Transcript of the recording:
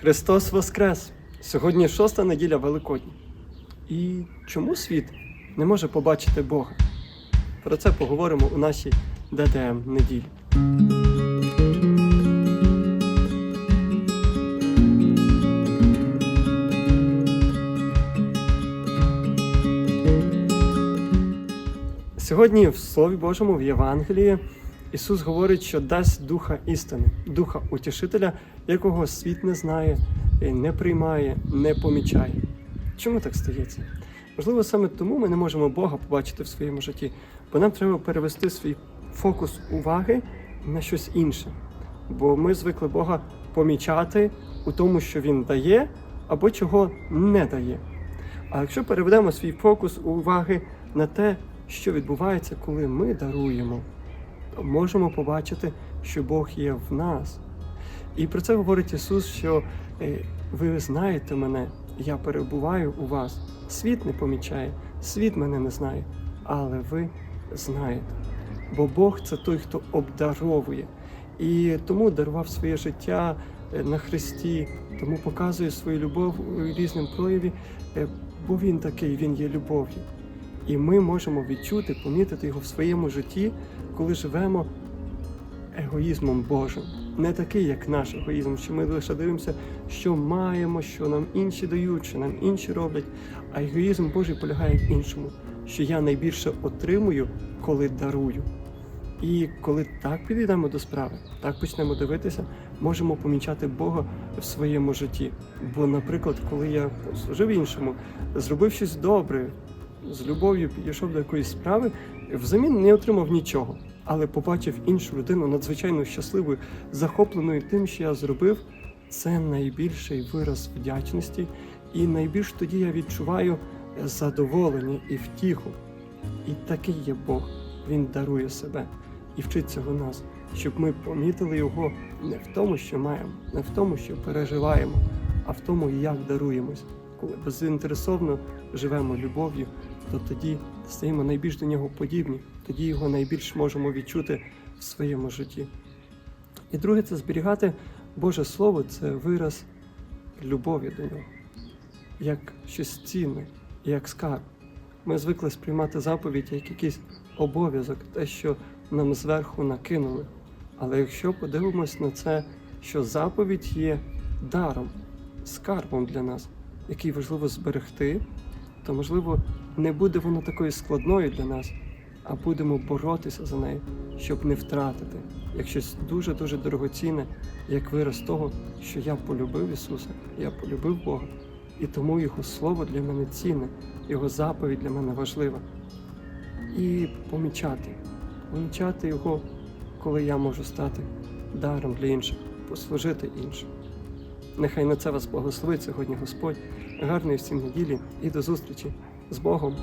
Христос Воскрес! Сьогодні шоста неділя Великодня. І чому світ не може побачити Бога? Про це поговоримо у нашій ДДМ неділі. Сьогодні в Слові Божому в Євангелії Ісус говорить, що дасть духа істини, духа утішителя, якого світ не знає, і не приймає, не помічає. Чому так стається? Можливо, саме тому ми не можемо Бога побачити в своєму житті, бо нам треба перевести свій фокус уваги на щось інше. Бо ми звикли Бога помічати у тому, що Він дає, або чого не дає. А якщо переведемо свій фокус уваги на те, що відбувається, коли ми даруємо, можемо побачити, що Бог є в нас. І про це говорить Ісус, що е, ви знаєте мене, я перебуваю у вас. Світ не помічає, світ мене не знає, але ви знаєте. Бо Бог це той, хто обдаровує. І тому дарував своє життя е, на Христі, тому показує свою любов у різним прояві, е, бо Він такий, Він є любов'ю. І ми можемо відчути, помітити його в своєму житті, коли живемо егоїзмом Божим. Не такий, як наш егоїзм, що ми лише дивимося, що маємо, що нам інші дають, що нам інші роблять. А егоїзм Божий полягає в іншому, що я найбільше отримую, коли дарую. І коли так підійдемо до справи, так почнемо дивитися, можемо помічати Бога в своєму житті. Бо, наприклад, коли я служив іншому, зробив щось добре, з любов'ю підійшов до якоїсь справи, взамін не отримав нічого, але побачив іншу людину надзвичайно щасливою, захопленою тим, що я зробив. Це найбільший вираз вдячності, і найбільш тоді я відчуваю задоволення і втіху. І такий є Бог. Він дарує себе і вчить цього нас, щоб ми помітили його не в тому, що маємо, не в тому, що переживаємо, а в тому, як даруємось. Коли безінтересовно живемо любов'ю, то тоді стаємо найбільш до нього подібні, тоді його найбільш можемо відчути в своєму житті. І друге, це зберігати Боже Слово це вираз любові до нього, як щось цінне, як скарб. Ми звикли сприймати заповідь як якийсь обов'язок, те, що нам зверху накинули. Але якщо подивимось на це, що заповідь є даром, скарбом для нас, який важливо зберегти, то можливо не буде воно такою складною для нас, а будемо боротися за нею, щоб не втратити, як щось дуже-дуже дорогоцінне, як вираз того, що я полюбив Ісуса, я полюбив Бога, і тому Його Слово для мене цінне, Його заповідь для мене важлива. І помічати, помічати Його, коли я можу стати даром для інших, послужити іншим. Нехай на це вас благословить сьогодні Господь. Гарної всім неділі і до зустрічі з Богом.